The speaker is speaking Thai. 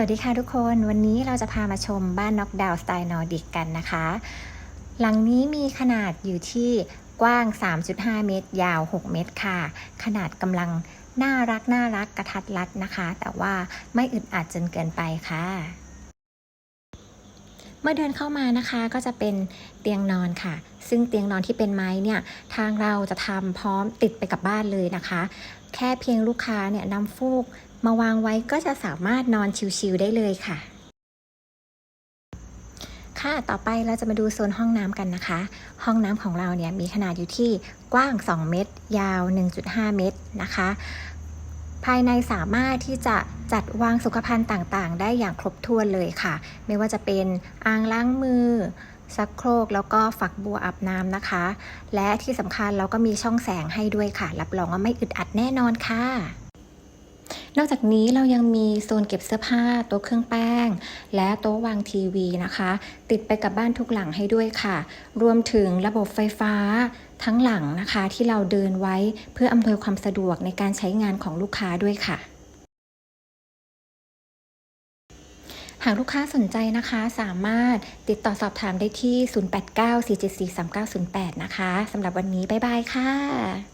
วัสดีค่ะทุกคนวันนี้เราจะพามาชมบ้านน็อกดาวน์สไตล์นอร์ดิกกันนะคะ หลังนี้มีขนาดอยู่ที่กว้าง 3.5 เมตร ยาว 6 เมตรค่ะ ขนาดกำลังน่ารักน่ารักกระทัดรัดนะคะ แต่ว่าไม่อึดอัดจนเกินไปค่ะ เมื่อเดินเข้ามานะคะก็จะเป็นเตียงนอนค่ะ ซึ่งเตียงนอนที่เป็นไม้เนี่ยทางเราจะทำพร้อมติดไปกับบ้านเลยนะคะ แค่เพียงลูกค้าเนี่ยนำฟูกมาวางไว้ก็จะสามารถนอนชิลๆได้เลยค่ะ ค่ะ ต่อไปเราจะมาดูโซนห้องน้ำกันนะคะ ห้องน้ำของเราเนี่ยมีขนาดอยู่ที่กว้าง 2 เมตร ยาว 1.5 เมตรนะคะ ภายในสามารถที่จะจัดวางสุขภัณฑ์ต่างๆ ได้อย่างครบถ้วนเลยค่ะ ไม่ว่าจะเป็นอ่างล้างมือซักโครกแล้วก็ฝักบัวอาบน้ำนะคะ และที่สำคัญเราก็มีช่องแสงให้ด้วยค่ะ รับรองว่าไม่อึดอัดแน่นอนค่ะ นอกจากนี้เรายังมีโซนเก็บเสื้อผ้าโต๊ะเครื่องแป้ง และโต๊ะวางทีวีนะคะ ติดไปกับบ้านทุกหลังให้ด้วยค่ะ รวมถึงระบบไฟฟ้าทั้งหลังนะคะที่เราเดินไว้เพื่ออำนวยความสะดวกในการใช้งานของลูกค้าด้วยค่ะหากลูกค้าสนใจนะคะสามารถติดต่อสอบถามได้ที่ 0894743908 นะคะสำหรับวันนี้ บ๊ายบายค่ะ